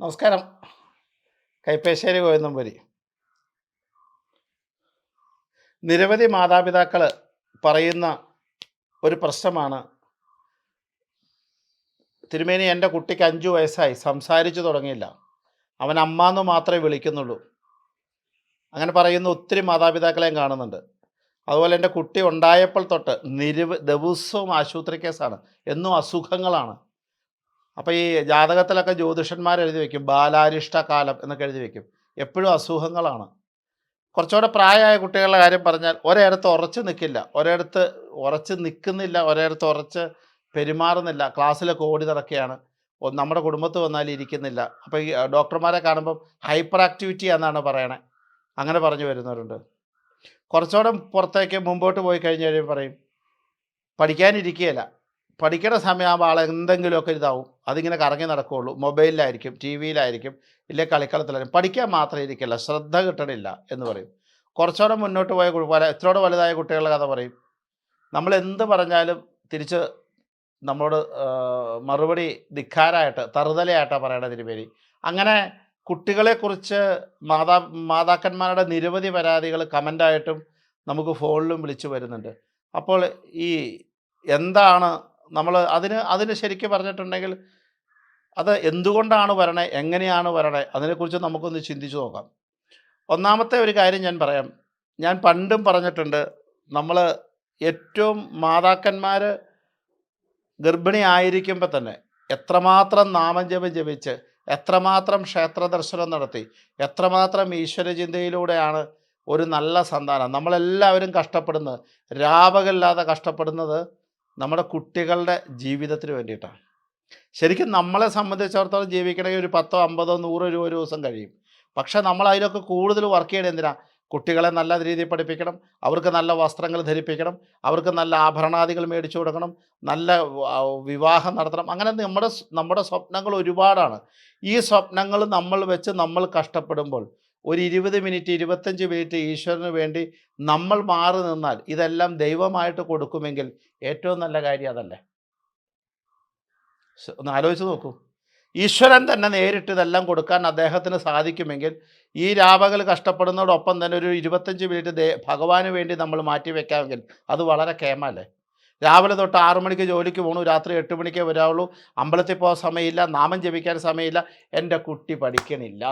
നമസ്കാരം. കൈപ്പേശ്ശേരി ഗോവിന്ദമ്പുരി. നിരവധി മാതാപിതാക്കൾ പറയുന്ന ഒരു പ്രശ്നമാണ്. തിരുമേനി എന്റെ കുട്ടിക്ക് അഞ്ചു വയസ്സായി. സംസാരിച്ചു തുടങ്ങിയില്ല. അവൻ അമ്മ എന്ന് മാത്രമേ വിളിക്കുന്നുള്ളൂ. അങ്ങനെ പറയുന്ന ഒത്തിരി മാതാപിതാക്കളെയും കാണുന്നുണ്ട്. അതുപോലെ എന്റെ കുട്ടി ഉണ്ടായപ്പോൾ തൊട്ട് നിരവ ദിവസവും ആശുപത്രി കേസാണ്. എന്നും അസുഖങ്ങളാണ്. അപ്പോൾ ഈ ജാതകത്തിലൊക്കെ ജ്യോതിഷന്മാർ എഴുതി വയ്ക്കും ബാലാരിഷ്ട കാലം എന്നൊക്കെ എഴുതി വയ്ക്കും എപ്പോഴും അസുഖങ്ങളാണ്. കുറച്ചുകൂടെ പ്രായമായ കുട്ടികളുടെ കാര്യം പറഞ്ഞാൽ ഒരിടത്ത് ഉറച്ച് നിൽക്കില്ല ഒരിടത്ത് ഉറച്ച് നിൽക്കുന്നില്ല ഒരിടത്ത് ഉറച്ച് പെരുമാറുന്നില്ല. ക്ലാസ്സിലൊക്കെ ഓടി നടക്കുകയാണ് നമ്മുടെ കുടുംബത്ത് വന്നാൽ ഇരിക്കുന്നില്ല. അപ്പോൾ ഈ ഡോക്ടർമാരെ കാണുമ്പം ഹൈപ്പർ ആക്ടിവിറ്റി എന്നാണ് പറയണേ. അങ്ങനെ പറഞ്ഞു വരുന്നവരുണ്ട്. കുറച്ചുകൂടെ പുറത്തേക്ക് മുമ്പോട്ട് പോയി കഴിഞ്ഞ് കഴിയുമ്പോൾ പറയും പഠിക്കാനിരിക്കുകയില്ല. പഠിക്കേണ്ട സമയമാകുമ്പോൾ ആൾ എന്തെങ്കിലുമൊക്കെ ഇതാവും. അതിങ്ങനെ കറങ്ങി നടക്കുകയുള്ളൂ മൊബൈലിലായിരിക്കും ടി വിയിലായിരിക്കും ഇല്ലെ കളിക്കളത്തിലായിരിക്കും. പഠിക്കാൻ മാത്രം ഇരിക്കില്ല ശ്രദ്ധ കിട്ടണില്ല എന്ന് പറയും. കുറച്ചുകൂടെ മുന്നോട്ട് പോയ വല എത്രയോടെ വലുതായ കുട്ടികളുടെ കഥ പറയും. നമ്മൾ എന്ത് പറഞ്ഞാലും തിരിച്ച് നമ്മളോട് മറുപടി ധിക്കാരായിട്ട് തറുതലയായിട്ടാണ് പറയണത് തിരുമേനി. അങ്ങനെ കുട്ടികളെക്കുറിച്ച് മാതാ മാതാക്കന്മാരുടെ നിരവധി പരാതികൾ കമന്റായിട്ടും നമുക്ക് ഫോണിലും വിളിച്ചു വരുന്നുണ്ട്. അപ്പോൾ ഈ എന്താണ് നമ്മൾ അതിന് അതിന് ശരിക്കും പറഞ്ഞിട്ടുണ്ടെങ്കിൽ അത് എന്തുകൊണ്ടാണ് വരണേ എങ്ങനെയാണ് വരണേ അതിനെക്കുറിച്ച് നമുക്കൊന്ന് ചിന്തിച്ചു നോക്കാം. ഒന്നാമത്തെ ഒരു കാര്യം ഞാൻ പറയാം. ഞാൻ പണ്ടും പറഞ്ഞിട്ടുണ്ട് നമ്മൾ ഏറ്റവും മാതാക്കന്മാർ ഗർഭിണി ആയിരിക്കുമ്പോൾ തന്നെ എത്രമാത്രം നാമജപം ജപിച്ച് എത്രമാത്രം ക്ഷേത്ര ദർശനം നടത്തി എത്രമാത്രം ഈശ്വര ചിന്തയിലൂടെയാണ് ഒരു നല്ല സന്താനം. നമ്മളെല്ലാവരും കഷ്ടപ്പെടുന്നത്. രാപകല്ലാതെ കഷ്ടപ്പെടുന്നത് നമ്മുടെ കുട്ടികളുടെ ജീവിതത്തിന് വേണ്ടിയിട്ടാണ്. ശരിക്കും നമ്മളെ സംബന്ധിച്ചിടത്തോളം ജീവിക്കണമെങ്കിൽ ഒരു പത്തോ അമ്പതോ നൂറോ രൂപ ഒരു ദിവസം കഴിയും. പക്ഷേ നമ്മൾ അതിലൊക്കെ കൂടുതൽ വർക്ക് ചെയ്യണം എന്തിനാ? കുട്ടികളെ നല്ല രീതിയിൽ പഠിപ്പിക്കണം അവർക്ക് നല്ല വസ്ത്രങ്ങൾ ധരിപ്പിക്കണം അവർക്ക് നല്ല ആഭരണാദികൾ മേടിച്ചു കൊടുക്കണം നല്ല വിവാഹം നടത്തണം. അങ്ങനെ നമ്മുടെ നമ്മുടെ സ്വപ്നങ്ങൾ ഒരുപാടാണ്. ഈ സ്വപ്നങ്ങൾ നമ്മൾ വെച്ച് നമ്മൾ കഷ്ടപ്പെടുമ്പോൾ ഒരു ഇരുപത് മിനിറ്റ് ഇരുപത്തഞ്ച് മിനിറ്റ് ഈശ്വരന് വേണ്ടി നമ്മൾ മാറി നിന്നാൽ ഇതെല്ലാം ദൈവമായിട്ട് കൊടുക്കുമെങ്കിൽ ഏറ്റവും നല്ല കാര്യം അതല്ലേ? ഒന്ന് ആലോചിച്ച് നോക്കൂ. ഈശ്വരൻ തന്നെ നേരിട്ട് ഇതെല്ലാം കൊടുക്കാൻ അദ്ദേഹത്തിന് സാധിക്കുമെങ്കിൽ ഈ രാപകൽ കഷ്ടപ്പെടുന്നതോടൊപ്പം തന്നെ ഒരു ഇരുപത്തഞ്ച് മിനിറ്റ് ദേ ഭഗവാന് വേണ്ടി നമ്മൾ മാറ്റി വെക്കാമെങ്കിൽ അത് വളരെ കേമല്ലേ? രാവിലെ തൊട്ട് ആറു മണിക്ക് ജോലിക്ക് പോകണു രാത്രി എട്ട് മണിക്കേ വരാവുള്ളൂ അമ്പലത്തിൽ പോകാൻ സമയമില്ല നാമം ജപിക്കാൻ സമയമില്ല എന്റെ കുട്ടി പഠിക്കണില്ല.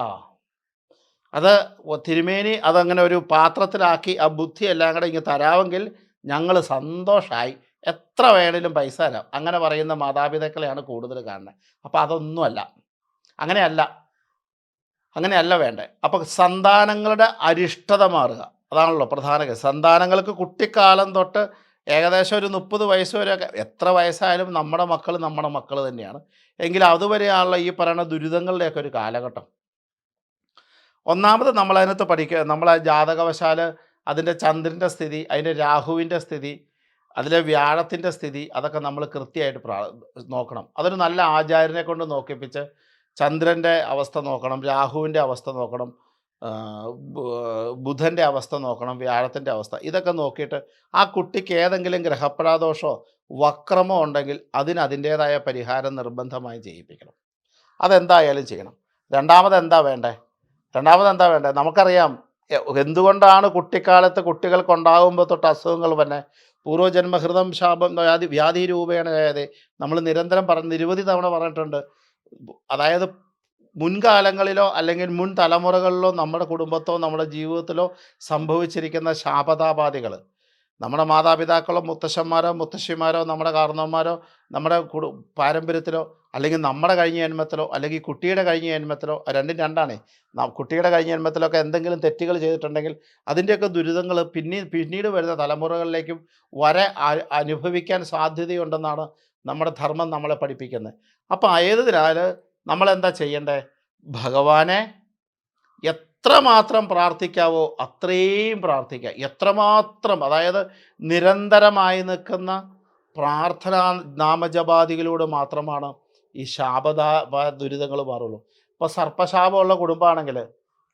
അത് തിരുമേനി അതങ്ങനെ ഒരു പാത്രത്തിലാക്കി ആ ബുദ്ധി എല്ലാം കൂടെ ഇങ്ങ് തരാമെങ്കിൽ ഞങ്ങൾ സന്തോഷമായി എത്ര വേണേലും പൈസ തരാം. അങ്ങനെ പറയുന്ന മാതാപിതാക്കളെയാണ് കൂടുതൽ കാണുന്നത് അപ്പോൾ അതൊന്നുമല്ല. അങ്ങനെയല്ല. അങ്ങനെയല്ല വേണ്ടേ. അപ്പോൾ സന്താനങ്ങളുടെ അരിഷ്ടത മാറുക. അതാണല്ലോ പ്രധാന സന്താനങ്ങൾക്ക് കുട്ടിക്കാലം തൊട്ട് ഏകദേശം ഒരു മുപ്പത് വയസ്സ് വരെയൊക്കെ എത്ര വയസ്സായാലും നമ്മുടെ മക്കൾ നമ്മുടെ മക്കൾ തന്നെയാണ്. എങ്കിൽ അതുവരെയാണല്ലോ ഈ പറയുന്ന ദുരിതങ്ങളുടെയൊക്കെ ഒരു കാലഘട്ടം. ഒന്നാമത് നമ്മളതിനകത്ത് പഠിക്കുക നമ്മളെ ജാതകവശാൽ അതിന്റെ ചന്ദ്രന്റെ സ്ഥിതി അതിന്റെ രാഹുവിന്റെ സ്ഥിതി അതിലെ വ്യാഴത്തിന്റെ സ്ഥിതി അതൊക്കെ നമ്മൾ കൃത്യമായിട്ട് പ്രാ നോക്കണം. അതൊരു നല്ല ആചാര്യനെ കൊണ്ട് നോക്കിപ്പിച്ച് ചന്ദ്രന്റെ അവസ്ഥ നോക്കണം രാഹുവിന്റെ അവസ്ഥ നോക്കണം ബുധന്റെ അവസ്ഥ നോക്കണം വ്യാഴത്തിന്റെ അവസ്ഥ ഇതൊക്കെ നോക്കിയിട്ട് ആ കുട്ടിക്ക് ഏതെങ്കിലും ഗ്രഹപ്രാദോഷമോ വക്രമോ ഉണ്ടെങ്കിൽ അതിന് അതിന്റേതായ പരിഹാരം നിർബന്ധമായി ചെയ്യിപ്പിക്കണം. അതെന്തായാലും ചെയ്യണം. രണ്ടാമത് എന്താ വേണ്ടേ? രണ്ടാമത് എന്താ വേണ്ടത് നമുക്കറിയാം എന്തുകൊണ്ടാണ് കുട്ടിക്കാലത്ത് കുട്ടികൾക്കുണ്ടാകുമ്പോൾ തൊട്ട് അസുഖങ്ങൾ തന്നെ പൂർവജന്മഹൃതം ശാപം വ്യാധി വ്യാധി രൂപേണ അതായത് നമ്മൾ നിരന്തരം പറഞ്ഞ് നിരവധി തവണ പറഞ്ഞിട്ടുണ്ട്. അതായത് മുൻകാലങ്ങളിലോ അല്ലെങ്കിൽ മുൻ തലമുറകളിലോ നമ്മുടെ കുടുംബത്തോ നമ്മുടെ ജീവിതത്തിലോ സംഭവിച്ചിരിക്കുന്ന ശാപതാപാധികൾ നമ്മുടെ മാതാപിതാക്കളോ മുത്തശ്ശന്മാരോ മുത്തശ്ശിമാരോ നമ്മുടെ കാരണവന്മാരോ നമ്മുടെ പാരമ്പര്യത്തിലോ അല്ലെങ്കിൽ നമ്മുടെ കഴിഞ്ഞ ജന്മത്തിലോ അല്ലെങ്കിൽ കുട്ടിയുടെ കഴിഞ്ഞ ജന്മത്തിലോ രണ്ടും രണ്ടാണേ. കുട്ടിയുടെ കഴിഞ്ഞ ജന്മത്തിലൊക്കെ എന്തെങ്കിലും തെറ്റുകൾ ചെയ്തിട്ടുണ്ടെങ്കിൽ അതിന്റെയൊക്കെ ദുരിതങ്ങൾ പിന്നീ പിന്നീട് വരുന്ന തലമുറകളിലേക്കും വരെ അനുഭവിക്കാൻ സാധ്യതയുണ്ടെന്നാണ് നമ്മുടെ ധർമ്മം നമ്മളെ പഠിപ്പിക്കുന്നത്. അപ്പോൾ ആയതിനാൽ നമ്മളെന്താ ചെയ്യേണ്ടേ? ഭഗവാനെ എത്രമാത്രം പ്രാർത്ഥിക്കാവോ അത്രയും പ്രാർത്ഥിക്കുക. എത്രമാത്രം അതായത് നിരന്തരമായി നിൽക്കുന്ന പ്രാർത്ഥനാ നാമജപാദികളിലൂടെ മാത്രമാണ് ഈ ശാപദാ ദുരിതങ്ങൾ മാറുള്ളൂ. ഇപ്പോൾ സർപ്പശാപമുള്ള കുടുംബമാണെങ്കിൽ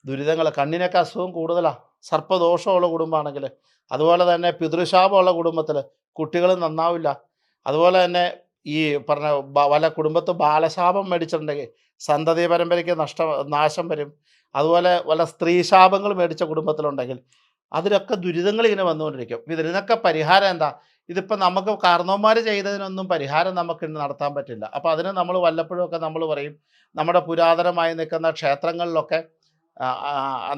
ദുരിതങ്ങൾ കണ്ണിനൊക്കെ അസുഖം കൂടുതലാണ് സർപ്പദോഷമുള്ള കുടുംബമാണെങ്കിൽ അതുപോലെ തന്നെ പിതൃശാപമുള്ള കുടുംബത്തിൽ കുട്ടികൾ നന്നാവില്ല. അതുപോലെ തന്നെ ഈ പറഞ്ഞ വല കുടുംബത്ത് ബാലശാപം മേടിച്ചിട്ടുണ്ടെങ്കിൽ സന്തതി പരമ്പരയ്ക്ക് നഷ്ടം നാശം വരും. അതുപോലെ വല്ല സ്ത്രീശാപങ്ങൾ മേടിച്ച കുടുംബത്തിലുണ്ടെങ്കിൽ അതിലൊക്കെ ദുരിതങ്ങൾ ഇങ്ങനെ വന്നുകൊണ്ടിരിക്കും ഇതിനൊക്കെ പരിഹാരം എന്താ? ഇതിപ്പോൾ നമുക്ക് കാരണവന്മാർ ചെയ്തതിനൊന്നും പരിഹാരം നമുക്ക് ഇന്ന് നടത്താൻ പറ്റില്ല. അപ്പോൾ അതിന് നമ്മൾ വല്ലപ്പോഴും ഒക്കെ നമ്മൾ പറയും നമ്മുടെ പുരാതനമായി നിൽക്കുന്ന ക്ഷേത്രങ്ങളിലൊക്കെ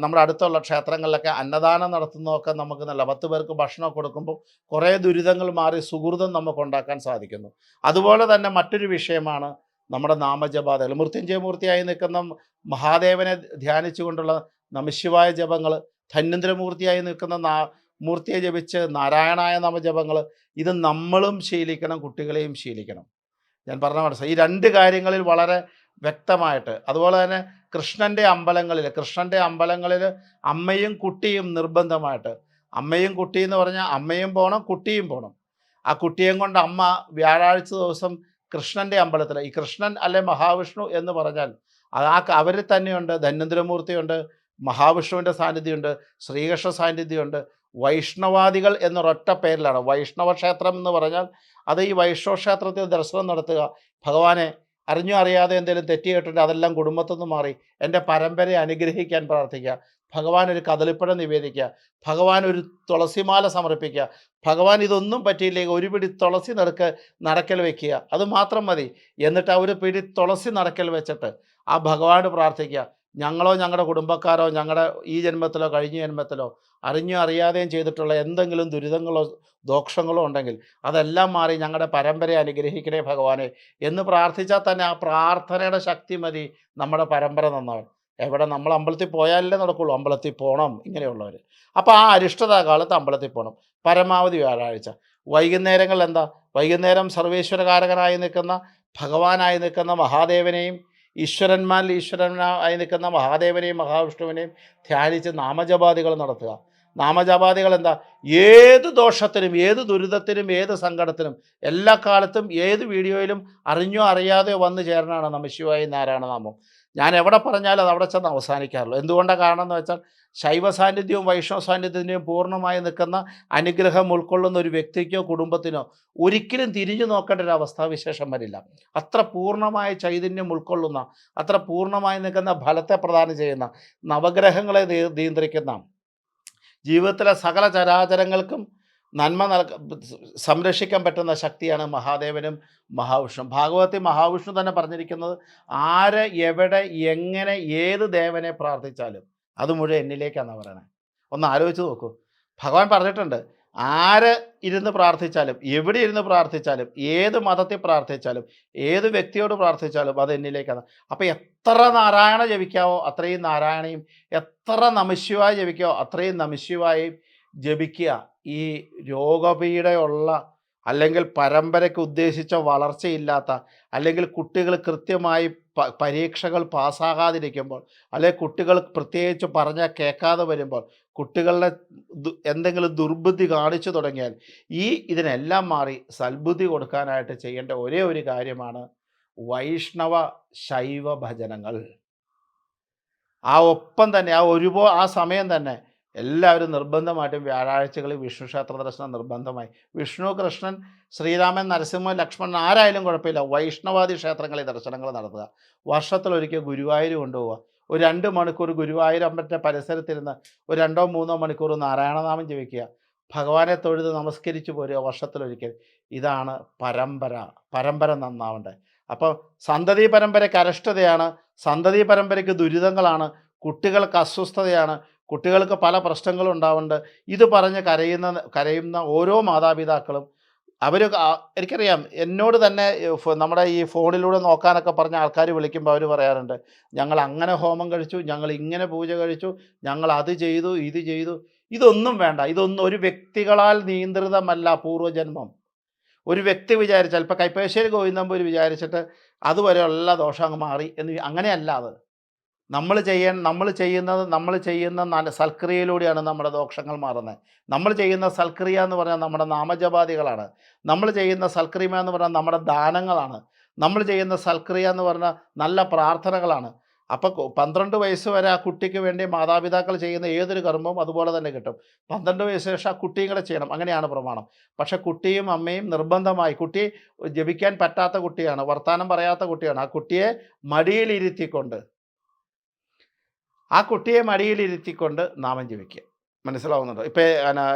നമ്മുടെ അടുത്തുള്ള ക്ഷേത്രങ്ങളിലൊക്കെ അന്നദാനം നടത്തുന്നതൊക്കെ നമുക്ക് നല്ല പത്ത് പേർക്ക് ഭക്ഷണം കൊടുക്കുമ്പോൾ കുറേ ദുരിതങ്ങൾ മാറി സുഹൃതം നമുക്ക് ഉണ്ടാക്കാൻ സാധിക്കുന്നു. അതുപോലെ തന്നെ മറ്റൊരു വിഷയമാണ് നമ്മുടെ നാമജപാതകൾ. മൃത്യുഞ്ജയമൂർത്തിയായി നിൽക്കുന്ന മഹാദേവനെ ധ്യാനിച്ചുകൊണ്ടുള്ള നമശിവായ ജപങ്ങൾ ധന്വന്തരമൂർത്തിയായി നിൽക്കുന്ന മൂർത്തിയെ ജപിച്ച് നാരായണായ നാമജപങ്ങൾ ഇത് നമ്മളും ശീലിക്കണം കുട്ടികളെയും ശീലിക്കണം. ഞാൻ പറഞ്ഞ മനസ്സിലായി ഈ രണ്ട് കാര്യങ്ങളിൽ വളരെ വ്യക്തമായിട്ട് അതുപോലെ തന്നെ കൃഷ്ണന്റെ അമ്പലങ്ങളിൽ കൃഷ്ണന്റെ അമ്പലങ്ങളിൽ അമ്മയും കുട്ടിയും നിർബന്ധമായിട്ട്. അമ്മയും കുട്ടി എന്ന് പറഞ്ഞാൽ അമ്മയും പോകണം കുട്ടിയും പോകണം ആ കുട്ടിയും കൊണ്ട് അമ്മ വ്യാഴാഴ്ച ദിവസം കൃഷ്ണന്റെ അമ്പലത്തിൽ ഈ കൃഷ്ണൻ അല്ലെ മഹാവിഷ്ണു എന്ന് പറഞ്ഞാൽ അത് ആ അവരിൽ തന്നെയുണ്ട് ധന്വന്തരമൂർത്തിയുണ്ട് മഹാവിഷ്ണുവിന്റെ സാന്നിധ്യമുണ്ട് ശ്രീകൃഷ്ണ സാന്നിധ്യമുണ്ട്. വൈഷ്ണവാദികൾ എന്നൊരൊറ്റ പേരിലാണ്. വൈഷ്ണവ ക്ഷേത്രം എന്ന് പറഞ്ഞാൽ അത് ഈ വൈഷ്ണവ ക്ഷേത്രത്തിൽ ദർശനം നടത്തുക. ഭഗവാനെ അറിഞ്ഞോ അറിയാതെ എന്തെങ്കിലും തെറ്റി കേട്ടിട്ട് അതെല്ലാം കുടുംബത്തിൽ നിന്ന് മാറി എന്റെ പരമ്പരയെ അനുഗ്രഹിക്കാൻ പ്രാർത്ഥിക്കുക. ഭഗവാൻ ഒരു കദളിപ്പഴം നിവേദിക്കുക. ഭഗവാൻ ഒരു തുളസിമാല സമർപ്പിക്കുക. ഭഗവാൻ ഇതൊന്നും പറ്റിയില്ലെങ്കിൽ ഒരു പിടി തുളസി നിറക്ക് നടക്കൽ വെക്കുക. അത് മാത്രം മതി. എന്നിട്ട് ആ ഒരു പിടി തുളസി നടക്കൽ വെച്ചിട്ട് ആ ഭഗവാനോട് പ്രാർത്ഥിക്കുക. ഞങ്ങളോ ഞങ്ങളുടെ കുടുംബക്കാരോ ഞങ്ങളുടെ ഈ ജന്മത്തിലോ കഴിഞ്ഞ ജന്മത്തിലോ അറിഞ്ഞോ അറിയാതെയും ചെയ്തിട്ടുള്ള എന്തെങ്കിലും ദുരിതങ്ങളോ ദോഷങ്ങളോ ഉണ്ടെങ്കിൽ അതെല്ലാം മാറി ഞങ്ങളുടെ പരമ്പരയെ അനുഗ്രഹിക്കണേ ഭഗവാനെ എന്ന് പ്രാർത്ഥിച്ചാൽ തന്നെ ആ പ്രാർത്ഥനയുടെ ശക്തി മതി നമ്മുടെ പരമ്പര നന്നാവും എവിടെ നമ്മൾ അമ്പലത്തിൽ പോയാലേ നടക്കുള്ളൂ. അമ്പലത്തിൽ പോകണം ഇങ്ങനെയുള്ളവർ അപ്പോൾ ആ അരിഷ്ടത കാലത്ത് അമ്പലത്തിൽ പോകണം പരമാവധി വ്യാഴാഴ്ച. വൈകുന്നേരങ്ങളിൽ എന്താ? വൈകുന്നേരം സർവേശ്വരകാരകനായി നിൽക്കുന്ന ഭഗവാനായി നിൽക്കുന്ന മഹാദേവനെയും ഈശ്വരന്മാരിൽ ഈശ്വരനായി നിൽക്കുന്ന മഹാദേവനെയും മഹാവിഷ്ണുവിനെയും ധ്യാനിച്ച് നാമജപാദികൾ നടത്തുക. നാമജപാദികൾ എന്താ ഏത് ദോഷത്തിനും ഏത് ദുരിതത്തിനും ഏത് സങ്കടത്തിനും എല്ലാ കാലത്തും ഏത് വീഡിയോയിലും അറിഞ്ഞോ അറിയാതെയോ വന്നു ചേരണമാണ് നമശിവായി നാരായണനാമം ഞാൻ എവിടെ പറഞ്ഞാലും അത് അവിടെ ചെന്ന് അവസാനിക്കാറുള്ളൂ. എന്തുകൊണ്ടാണ് കാരണം എന്ന് വെച്ചാൽ ശൈവ സാന്നിധ്യവും വൈഷ്ണവ സാന്നിധ്യത്തിന്റെയും പൂർണമായി നിൽക്കുന്ന അനുഗ്രഹം ഉൾക്കൊള്ളുന്ന ഒരു വ്യക്തിക്കോ കുടുംബത്തിനോ ഒരിക്കലും തിരിഞ്ഞു നോക്കേണ്ട ഒരു അവസ്ഥാവിശേഷം വരില്ല. അത്ര പൂർണമായ ചൈതന്യം ഉൾക്കൊള്ളുന്ന അത്ര പൂർണമായി നിൽക്കുന്ന ഫലത്തെ പ്രദാനം ചെയ്യുന്ന നവഗ്രഹങ്ങളെ നിയ- നിയന്ത്രിക്കുന്ന ജീവിതത്തിലെ സകല ചരാചരങ്ങൾക്കും നന്മ നൽക സംരക്ഷിക്കാൻ പറ്റുന്ന ശക്തിയാണ് മഹാദേവനും മഹാവിഷ്ണു ഭാഗവതി മഹാവിഷ്ണു തന്നെ പറഞ്ഞിരിക്കുന്നത് ആര് എവിടെ എങ്ങനെ ഏത് ദേവനെ പ്രാർത്ഥിച്ചാലും അത് മുഴുവൻ എന്നിലേക്കാണെന്നാണ് പറയണേ ഒന്ന് ആലോചിച്ച് നോക്കൂ. ഭഗവാൻ പറഞ്ഞിട്ടുണ്ട് ആര് ഇരുന്ന് പ്രാർത്ഥിച്ചാലും എവിടെ ഇരുന്ന് പ്രാർത്ഥിച്ചാലും ഏത് മതത്തിൽ പ്രാർത്ഥിച്ചാലും ഏത് വ്യക്തിയോട് പ്രാർത്ഥിച്ചാലും അത് എന്നിലേക്കാണ്. അപ്പോൾ എത്ര നാരായണ ജപിക്കാവോ അത്രയും നാരായണയും എത്ര നമശിവായി ജപിക്കാവോ അത്രയും നമശിവായും ജപിക്കുക. ഈ രോഗപീഠയുള്ള അല്ലെങ്കിൽ പരമ്പരയ്ക്ക് ഉദ്ദേശിച്ച വളർച്ചയില്ലാത്ത അല്ലെങ്കിൽ കുട്ടികൾ കൃത്യമായി പരീക്ഷകൾ പാസ്സാകാതിരിക്കുമ്പോൾ അല്ലെങ്കിൽ കുട്ടികൾ പ്രത്യേകിച്ച് പറഞ്ഞാൽ കേൾക്കാതെ വരുമ്പോൾ കുട്ടികളുടെ എന്തെങ്കിലും ദുർബുദ്ധി കാണിച്ചു തുടങ്ങിയാൽ ഈ ഇതിനെല്ലാം മാറി സൽബുദ്ധി കൊടുക്കാനായിട്ട് ചെയ്യേണ്ട ഒരേ ഒരു കാര്യമാണ് വൈഷ്ണവ ശൈവ ഭജനങ്ങൾ. ആ ഒപ്പം തന്നെ ആ ഒരുപോ ആ സമയം തന്നെ എല്ലാവരും നിർബന്ധമായിട്ടും വ്യാഴാഴ്ചകളിൽ വിഷ്ണു ക്ഷേത്ര ദർശനം നിർബന്ധമായി. വിഷ്ണു കൃഷ്ണൻ ശ്രീരാമൻ നരസിംഹൻ ലക്ഷ്മണൻ ആരായാലും കുഴപ്പമില്ല. വൈഷ്ണവാദി ക്ഷേത്രങ്ങളിൽ ദർശനങ്ങൾ നടത്തുക. വർഷത്തിലൊരിക്കൽ ഗുരുവായൂർ കൊണ്ടുപോവുക. ഒരു രണ്ട് മണിക്കൂർ ഗുരുവായൂരമ്പന്റെ പരിസരത്തിരുന്ന് ഒരു രണ്ടോ മൂന്നോ മണിക്കൂർ നാരായണനാമം ജപിക്കുക. ഭഗവാനെ തൊഴുത് നമസ്കരിച്ചു പോരുക വർഷത്തിലൊരിക്കൽ. ഇതാണ് പരമ്പര. പരമ്പര നന്നാവേണ്ടത് അപ്പോൾ സന്തതി പരമ്പരയ്ക്ക് അരഷ്ടതയാണ്. സന്തതി പരമ്പരയ്ക്ക് ദുരിതങ്ങളാണ്. കുട്ടികൾക്ക് അസ്വസ്ഥതയാണ്. കുട്ടികൾക്ക് പല പ്രശ്നങ്ങളും ഉണ്ടാവുന്നുണ്ട്. ഇത് പറഞ്ഞ് കരയുന്ന കരയുന്ന ഓരോ മാതാപിതാക്കളും അവർ എനിക്കറിയാം എന്നോട് തന്നെ നമ്മുടെ ഈ ഫോണിലൂടെ നോക്കാനൊക്കെ പറഞ്ഞ ആൾക്കാർ വിളിക്കുമ്പോൾ അവർ പറയാറുണ്ട് ഞങ്ങൾ അങ്ങനെ ഹോമം കഴിച്ചു ഞങ്ങൾ ഇങ്ങനെ പൂജ കഴിച്ചു ഞങ്ങൾ അത് ചെയ്തു ഇത് ചെയ്തു. ഇതൊന്നും വേണ്ട ഇതൊന്നും ഒരു വ്യക്തികളാൽ നിയന്ത്രിതമല്ല പൂർവജന്മം. ഒരു വ്യക്തി വിചാരിച്ചാൽ ഇപ്പോൾ കൈപ്പേശ്ശേരി ഗോവിന്ദമ്പൂർ വിചാരിച്ചിട്ട് അതുവരെയുള്ള ദോഷം അങ്ങ് മാറി എന്ന് അങ്ങനെയല്ല അത്. നമ്മൾ ചെയ്യാൻ നമ്മൾ ചെയ്യുന്നത് നമ്മൾ ചെയ്യുന്ന നല്ല സൽക്രിയയിലൂടെയാണ് നമ്മുടെ ദോഷങ്ങൾ മാറുന്നത്. നമ്മൾ ചെയ്യുന്ന സൽക്രിയ എന്ന് പറഞ്ഞാൽ നമ്മുടെ നാമജപാദികളാണ്. നമ്മൾ ചെയ്യുന്ന സൽക്രിയ എന്ന് പറഞ്ഞാൽ നമ്മുടെ ദാനങ്ങളാണ്. നമ്മൾ ചെയ്യുന്ന സൽക്രിയ എന്ന് പറഞ്ഞാൽ നല്ല പ്രാർത്ഥനകളാണ്. അപ്പോൾ പന്ത്രണ്ട് വയസ്സ് വരെ ആ കുട്ടിക്ക് വേണ്ടി മാതാപിതാക്കൾ ചെയ്യുന്ന ഏതൊരു കർമ്മവും അതുപോലെ തന്നെ കിട്ടും. പന്ത്രണ്ട് വയസ്സ് ശേഷം ആ കുട്ടിയും കൂടെ ചെയ്യണം. അങ്ങനെയാണ് പ്രമാണം. പക്ഷേ കുട്ടിയും അമ്മയും നിർബന്ധമായി കുട്ടി ജപിക്കാൻ പറ്റാത്ത കുട്ടിയാണ് വർത്തമാനം പറയാത്ത കുട്ടിയാണ്. ആ കുട്ടിയെ മടിയിലിരുത്തിക്കൊണ്ട് ആ കുട്ടിയെ മടിയിലിരുത്തിക്കൊണ്ട് നാമം ജപിക്കുക. മനസ്സിലാവുന്നുണ്ടോ? ഇപ്പോൾ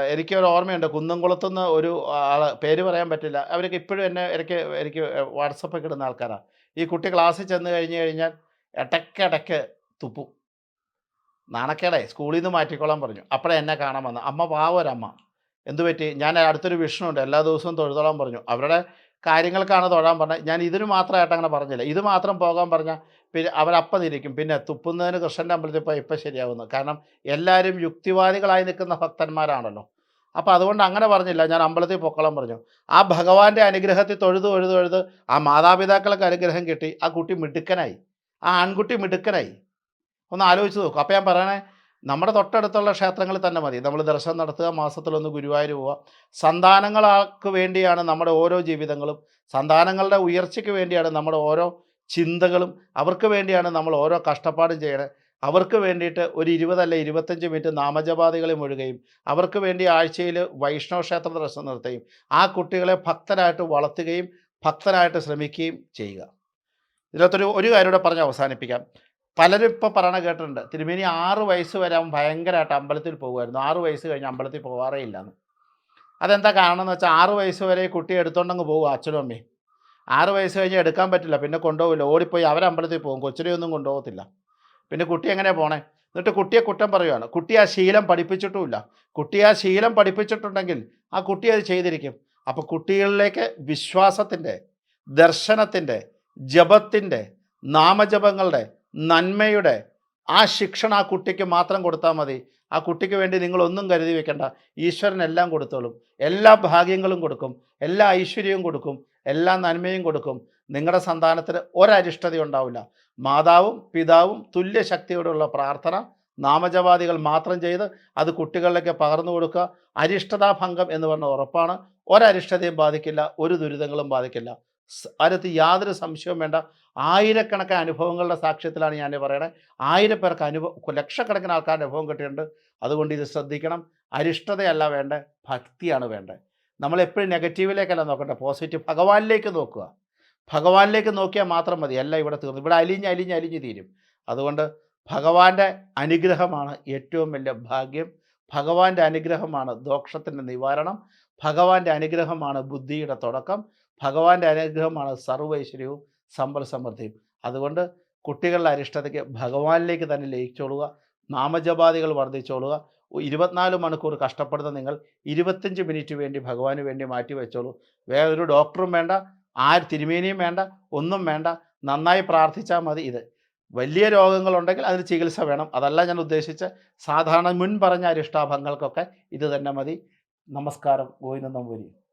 എനിക്കൊരു ഓർമ്മയുണ്ട്. കുന്നംകുളത്തുനിന്ന് ഒരു ആൾ പേര് പറയാൻ പറ്റില്ല. അവരൊക്കെ ഇപ്പോഴും എന്നെ എനിക്ക് എനിക്ക് വാട്സപ്പൊക്കെ ഇടുന്ന ആൾക്കാരാണ് ഈ കുട്ടി ക്ലാസ്സിൽ ചെന്ന് കഴിഞ്ഞ് കഴിഞ്ഞാൽ ഇടയ്ക്കിടയ്ക്ക് തുപ്പു. നാണക്കേടെ സ്കൂളിൽ നിന്ന് മാറ്റിക്കോളാൻ പറഞ്ഞു. അപ്പോഴേ എന്നെ കാണാൻ വന്നു. അമ്മ പാവൊരമ്മ എന്തു പറ്റി ഞാൻ അടുത്തൊരു വിഷ്ണുണ്ട്. എല്ലാ ദിവസവും തൊഴുതോളാൻ പറഞ്ഞു. അവരുടെ കാര്യങ്ങൾക്കാണ് തൊഴാൻ പറഞ്ഞത് ഞാൻ ഇതിന് മാത്രമായിട്ട് അങ്ങനെ പറഞ്ഞില്ല. ഇത് മാത്രം പോകാൻ പറഞ്ഞാൽ പിന്നെ അവരപ്പം ഇരിക്കും. പിന്നെ തുപ്പുന്നതിന് കൃഷ്ണന്റെ അമ്പലത്തിൽ പോയി ഇപ്പം ശരിയാവുന്നു. കാരണം എല്ലാവരും യുക്തിവാദികളായി നിൽക്കുന്ന ഭക്തന്മാരാണല്ലോ. അപ്പോൾ അതുകൊണ്ട് അങ്ങനെ പറഞ്ഞില്ല. ഞാൻ അമ്പലത്തിൽ പൊക്കളം പറഞ്ഞു. ആ ഭഗവാന്റെ അനുഗ്രഹത്തിൽ തൊഴുത് തൊഴുത് തൊഴുത് ആ മാതാപിതാക്കൾക്ക് അനുഗ്രഹം കിട്ടി. ആ കുട്ടി മിടുക്കനായി. ആ ആൺകുട്ടി മിടുക്കനായി. ഒന്ന് ആലോചിച്ച് നോക്കും. അപ്പം ഞാൻ പറയണേ നമ്മുടെ തൊട്ടടുത്തുള്ള ക്ഷേത്രങ്ങളിൽ തന്നെ മതി. നമ്മൾ ദർശനം നടത്തുക മാസത്തിലൊന്ന് ഗുരുവായൂർ പോവുക. സന്താനങ്ങൾക്ക് വേണ്ടിയാണ് നമ്മുടെ ഓരോ ജീവിതങ്ങളും. സന്താനങ്ങളുടെ ഉയർച്ചയ്ക്ക് വേണ്ടിയാണ് നമ്മുടെ ഓരോ ചിന്തകളും. അവർക്ക് വേണ്ടിയാണ് നമ്മൾ ഓരോ കഷ്ടപ്പാടും ചെയ്യണത് അവർക്ക് വേണ്ടിയിട്ട് ഒരു ഇരുപതല്ല ഇരുപത്തഞ്ച് മിനിറ്റ് നാമജപാതികളിൽ മുഴുകയും അവർക്ക് വേണ്ടി ആഴ്ചയിൽ വൈഷ്ണവ ക്ഷേത്ര ദർശനം നടത്തുകയും ആ കുട്ടികളെ ഭക്തരായിട്ട് വളർത്തുകയും ഭക്തനായിട്ട് ശ്രമിക്കുകയും ചെയ്യുക. ഇതിനകത്തൊരു ഒരു കാര്യം കൂടെ പറഞ്ഞ് അവസാനിപ്പിക്കാം. പലരും ഇപ്പോൾ പറയണ കേട്ടിട്ടുണ്ട്. തിരുമേനി ആറ് വയസ്സ് വരെ അവൻ ഭയങ്കരമായിട്ട് അമ്പലത്തിൽ പോകുമായിരുന്നു. ആറ് വയസ്സ് കഴിഞ്ഞ് അമ്പലത്തിൽ പോകാറേ ഇല്ലെന്ന്. അതെന്താ കാരണം എന്ന് വെച്ചാൽ ആറ് വയസ്സ് വരെ ഈ കുട്ടി എടുത്തോണ്ടങ്ങ് പോകും അച്ഛനും അമ്മയും. ആറ് വയസ്സ് കഴിഞ്ഞ് എടുക്കാൻ പറ്റില്ല പിന്നെ കൊണ്ടുപോകില്ല ഓടിപ്പോയി അവരമ്പലത്തിൽ പോകും കൊച്ചിനെ ഒന്നും കൊണ്ടുപോകത്തില്ല. പിന്നെ കുട്ടി എങ്ങനെ പോണേ? എന്നിട്ട് കുട്ടിയെ കുറ്റം പറയുവാണ്. കുട്ടി ആ ശീലം പഠിപ്പിച്ചിട്ടുമില്ല. കുട്ടി ആ ശീലം പഠിപ്പിച്ചിട്ടുണ്ടെങ്കിൽ ആ കുട്ടി അത് ചെയ്തിരിക്കും. അപ്പോൾ കുട്ടികളിലേക്ക് വിശ്വാസത്തിന്റെ ദർശനത്തിന്റെ ജപത്തിന്റെ നാമജപങ്ങളുടെ നന്മയുടെ ആ ശിക്ഷണം ആ കുട്ടിക്ക് മാത്രം കൊടുത്താൽ മതി. ആ കുട്ടിക്ക് വേണ്ടി നിങ്ങളൊന്നും കരുതി വെക്കേണ്ട. ഈശ്വരൻ എല്ലാം കൊടുത്തോളും. എല്ലാ ഭാഗ്യങ്ങളും കൊടുക്കും. എല്ലാ ഐശ്വര്യവും കൊടുക്കും. എല്ലാ നന്മയും കൊടുക്കും. നിങ്ങളുടെ സന്താനത്തിന് ഒരരിഷ്ടത ഉണ്ടാവില്ല. മാതാവും പിതാവും തുല്യ ശക്തിയോടുള്ള പ്രാർത്ഥന നാമജവാദികൾ മാത്രം ചെയ്ത് അത് കുട്ടികളിലേക്ക് പകർന്നു കൊടുക്കുക. അരിഷ്ടതാഭംഗം എന്ന് പറഞ്ഞ ഉറപ്പാണ്. ഒരരിഷ്ടതയും ബാധിക്കില്ല. ഒരു ദുരിതങ്ങളും ബാധിക്കില്ല. അതിനകത്ത് യാതൊരു സംശയവും വേണ്ട. ആയിരക്കണക്കിന് അനുഭവങ്ങളുടെ സാക്ഷ്യത്തിലാണ് ഞാൻ പറയണത് ആയിരം പേർക്ക് അനുഭവം ലക്ഷക്കണക്കിന് ആൾക്കാരുടെ അനുഭവം കിട്ടിയിട്ടുണ്ട്. അതുകൊണ്ട് ഇത് ശ്രദ്ധിക്കണം. അരിഷ്ടതയല്ല വേണ്ട ഭക്തിയാണ് വേണ്ടത്. നമ്മൾ എപ്പോഴും നെഗറ്റീവിലേക്കല്ല നോക്കട്ടെ പോസിറ്റീവ് ഭഗവാനിലേക്ക് നോക്കുക. ഭഗവാനിലേക്ക് നോക്കിയാൽ മാത്രം മതി. അല്ല ഇവിടെ തീർന്നു. ഇവിടെ അലിഞ്ഞ് അലിഞ്ഞ് അലിഞ്ഞ് തീരും. അതുകൊണ്ട് ഭഗവാന്റെ അനുഗ്രഹമാണ് ഏറ്റവും വലിയ ഭാഗ്യം. ഭഗവാന്റെ അനുഗ്രഹമാണ് ദോഷത്തിന്റെ നിവാരണം. ഭഗവാന്റെ അനുഗ്രഹമാണ് ബുദ്ധിയുടെ തുടക്കം. ഭഗവാന്റെ അനുഗ്രഹമാണ് സർവൈശ്വര്യവും. സമ്പൽ സമൃദ്ധിയും. അതുകൊണ്ട് കുട്ടികളുടെ അരിഷ്ടതയ്ക്ക് ഭഗവാനിലേക്ക് തന്നെ ലയിച്ചോളുക. നാമജപാദികൾ വർദ്ധിച്ചോളുക. ഇരുപത്തിനാല് മണിക്കൂർ കഷ്ടപ്പെടുന്ന നിങ്ങൾ ഇരുപത്തഞ്ച് മിനിറ്റ് വേണ്ടി ഭഗവാന് വേണ്ടി മാറ്റി വെച്ചോളൂ. വേറെ ഒരു ഡോക്ടറും വേണ്ട ആര് തിരുമേനിയും വേണ്ട ഒന്നും വേണ്ട. നന്നായി പ്രാർത്ഥിച്ചാൽ മതി ഇത്. വലിയ രോഗങ്ങളുണ്ടെങ്കിൽ അതിന് ചികിത്സ വേണം. അതല്ല ഞാൻ ഉദ്ദേശിച്ച സാധാരണ മുൻ പറഞ്ഞ അരിഷ്ടാഭങ്ങൾക്കൊക്കെ ഇത് തന്നെ മതി. നമസ്കാരം. ഗോവിന്ദ നമ്പൂരി